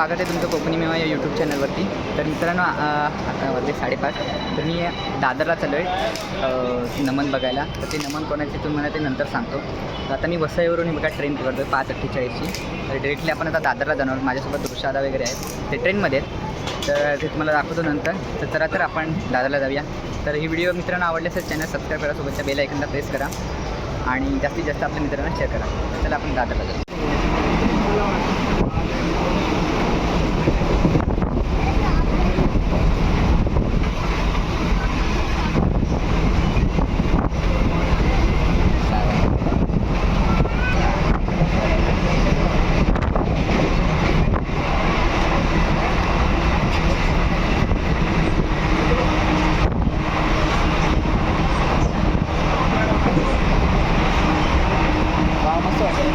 स्वागत आहे तुमचं कोकणी मेवा या यूट्यूब चॅनलवरती तर मित्रांनो आता वाजले साडेपाच. तर मी दादरला चालू आहे नमन बघायला. तर ते नमन कोणाचे तुम्ही मला ते नंतर सांगतो. तर आता मी वसईवरून बघा ट्रेन पकडतो आहे पाच अठ्ठेचाळीसची. तर डिरेक्टली आपण आता दादरला जाणार माझ्यासोबत ऋषादा वगैरे आहेत. ते ट्रेनमध्ये आहेत. तर ते तुम्हाला दाखवतो नंतर. तर चला तर आपण दादरला जाऊया. तर ही व्हिडिओ मित्रांनो आवडली असेल चॅनल सबस्क्राईब करा. सोबतच्या बेल आयकनला प्रेस करा. आणि जास्तीत जास्त आपल्या मित्रांना शेअर करा. चला आपण दादरला जाऊ मस्त वाटतं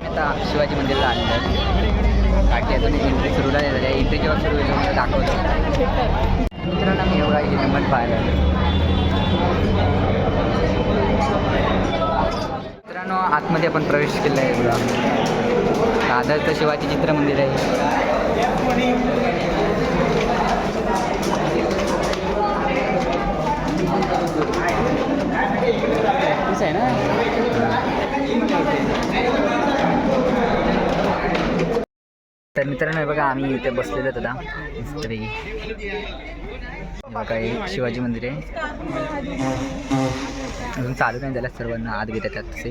आता शिवाजी मंदिरला आलेलं आहे काठी अजून एंट्री सुरू नाही झाली आहे एंट्री जेव्हा सुरू होईल मला दाखवतो मित्रांनो मी एवढा ही नंबर पाहायला आलो. मित्रांनो आतमध्ये आपण प्रवेश केला आहे बघा दादरचं शिवाजी चित्र मंदिर आहे ना? तर मित्रांनो बघा आम्ही इथे बसलेलो बघा हे शिवाजी मंदिर आहे. अजून चालू नाही झालं सर्वांना आत घेत येतात तसे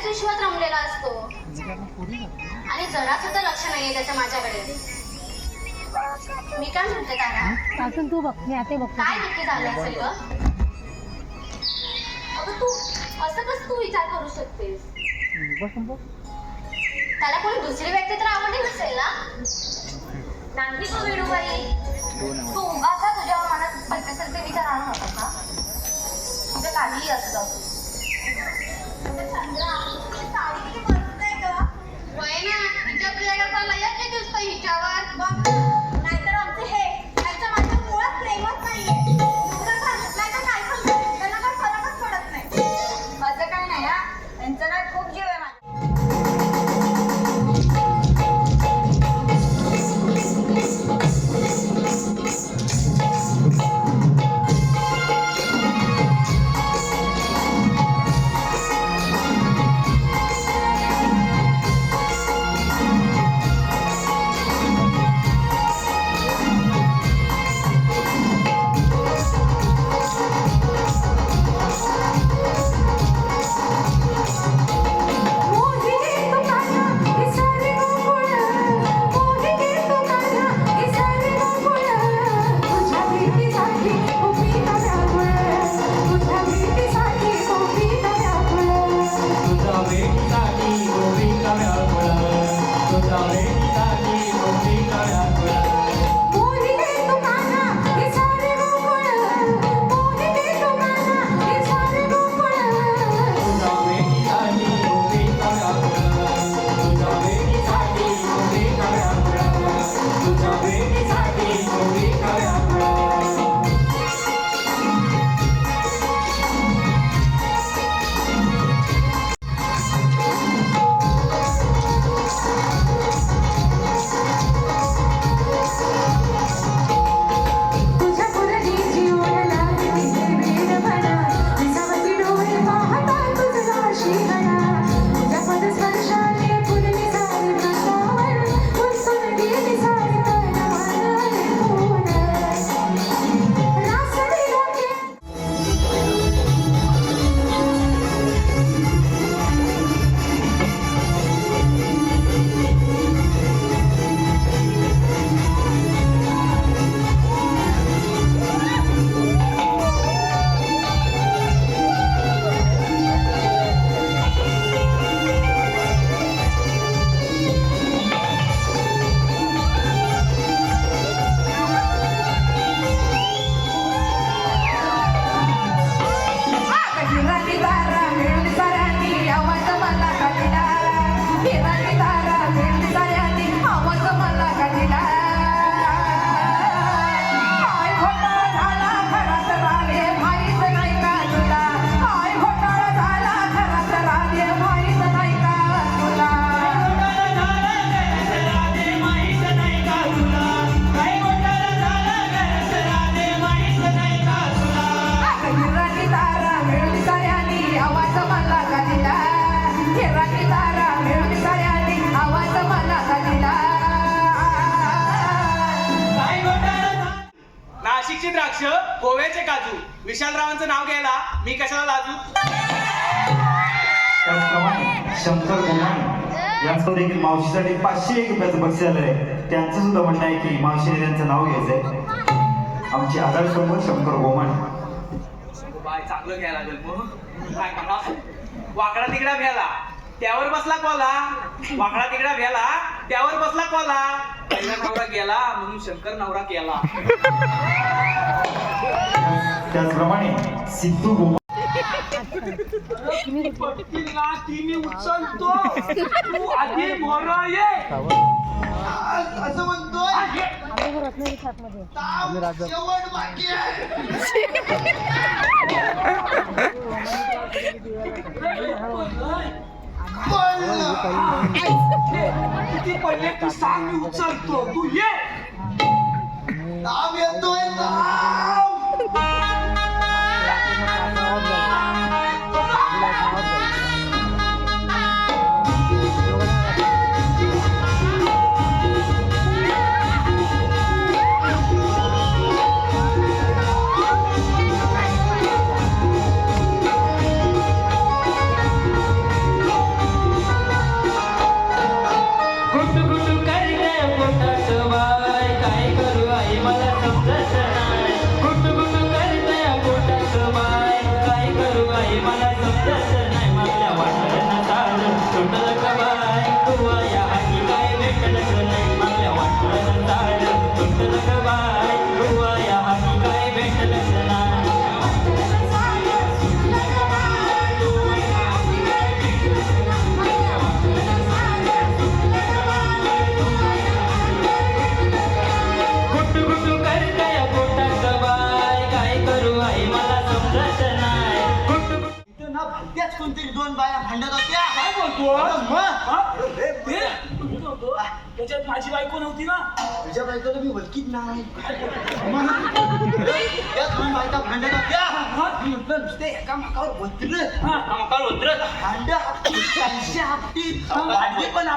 आपल्याच विश्वात रमलेला असतो. आणि जरा सुद्धा लक्ष नाहीये त्याचं माझ्याकडे. मी काय म्हणते तारा अजून तू बघ मी आता बघतो. काय नक्की झालं असेल ग? अगं तू असं कसं तू विचार करू शकतेस? त्याला कोणी दुसरी व्यक्ती तर आवडली नसेल ना? नाही तू वेणूबाई तू उगाचा तुझ्या मनात भलतेसलते विचार आणू नका का तुझं काहीही असतं विशालरावांचं नाव घ्यायला मी कशाला लाजू? त्याचप्रमाणे शंकर गोमाणी यांचं देखील मावशीसाठी पाचशे एक रुपयाचं बक्षीस आलं आहे त्यांचं सुद्धा म्हणणं आहे की मावशीने त्यांचं नाव घ्यायचंय. आमचे आदर्श प्रमुख शंकर गोमाणी. बाय चांगलं घ्यायला लागेल म्हणून काय वाकडा तिकडा भ्याला. त्यावर बसला कोला. वाकडा तिकडा भ्याला. त्यावर बसला कोला पहिला नवरा गेला म्हणून शंकर नवरा केला त्याचप्रमाणे सिद्धू गोमाणी पट्टीला तिने उचलतो तू आधी मोर ये असं म्हणतोय आम्ही रत्नागिरी छापमध्ये शेवट बाकी किती पडले. तू सांग मी उचलतो तू ये नाम येतोय. दोन बाया भांडत होत्या. काय बोलतो? मग? त्याच्यात माझी बायको नव्हती ना. तुझ्या बायकोला मी ओळखीत नाही. दोन बायका भांडत होत्या. मी म्हटलं नुसते एका माकावर बसलं हा, आम्हाला उतरत भांड आपटीत पैसे आपटीत भांडी पण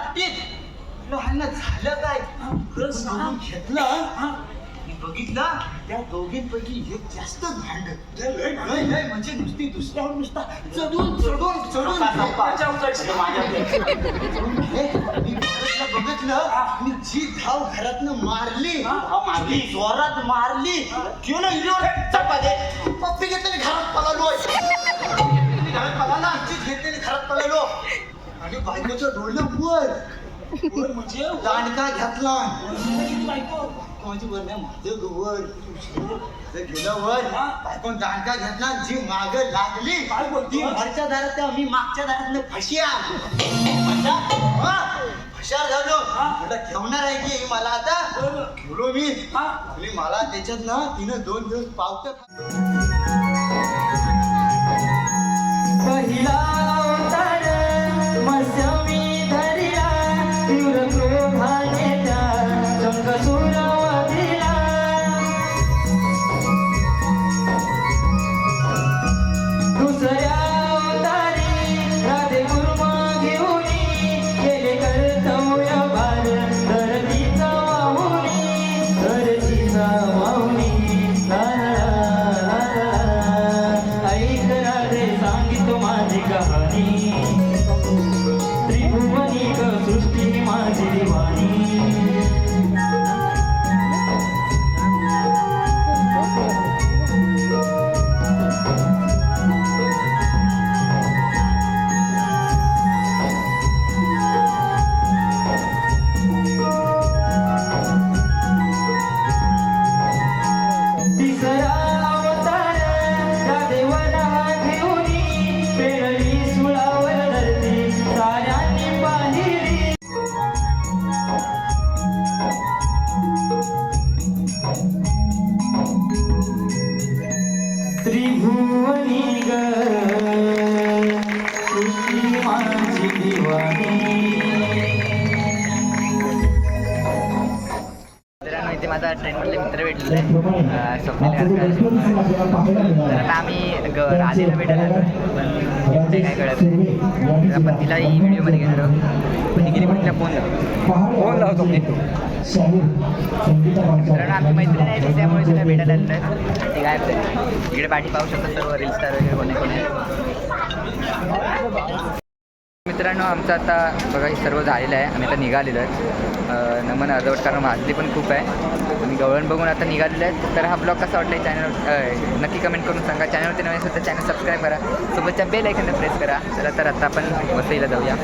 म्हटलं झालं काय? घेतलं. मी बघितलं. त्या दोघींपैकी एक जास्त भांड नाही नाही म्हणजे नुसती दुसऱ्यावर नुसता चढून चढून चढून. माझ्या मी बघितलं बघितलं. मी जी धाव घरातनं मारली मारली. जोरात मारली किंवा ना इलीवर चपाते पप्पी घेतलेली घरात घेतलेली घरात पळाला आमची घेतलेली घरात पळालो. आणि बायकोचं डोळं वर. म्हणजे? दांडका घातला. किती बायको? कोणाची वर नाही माझं ग वर. ते गेलं वर. बायकोन दांडका घेतला जी माग लागली काय बोलती? वरच्या दारात मी मागच्या दारात फशिया फशार झालो. म्हटलं ठेवणार आहे की मला आता? ठेवलो मी. हा. मला त्याच्यात ना तिनं दोन दिवस पावतं आहे तर आता आम्ही ग भेटायला काय कळत आपण तिलाही व्हिडिओमध्ये घेणार आहोत पण पण तिला फोन फोन आम्ही मैत्रीण आहे त्यामुळे तिला भेटायला आलेलो आहे ती इकडे पाठी पाहू शकतो सर्व रील स्टार वगैरे कोणी कोणी मित्रांनो आमचं आता बघा हे सर्व झालेलं आहे. आम्ही आता निघालेलो आहे. नमन अर्धवट कारण वाजली पण खूप आहे. आणि गवळण बघून आता निघालेलं आहे तर हा ब्लॉग कसा वाटला चॅनल नक्की कमेंट करून सांगा. चॅनलवरती नवीन असेल तर चॅनल सबस्क्राईब करा. सोबतच्या बेल ऐकन प्रेस करा. चला तर आता आपण वसईला जाऊया.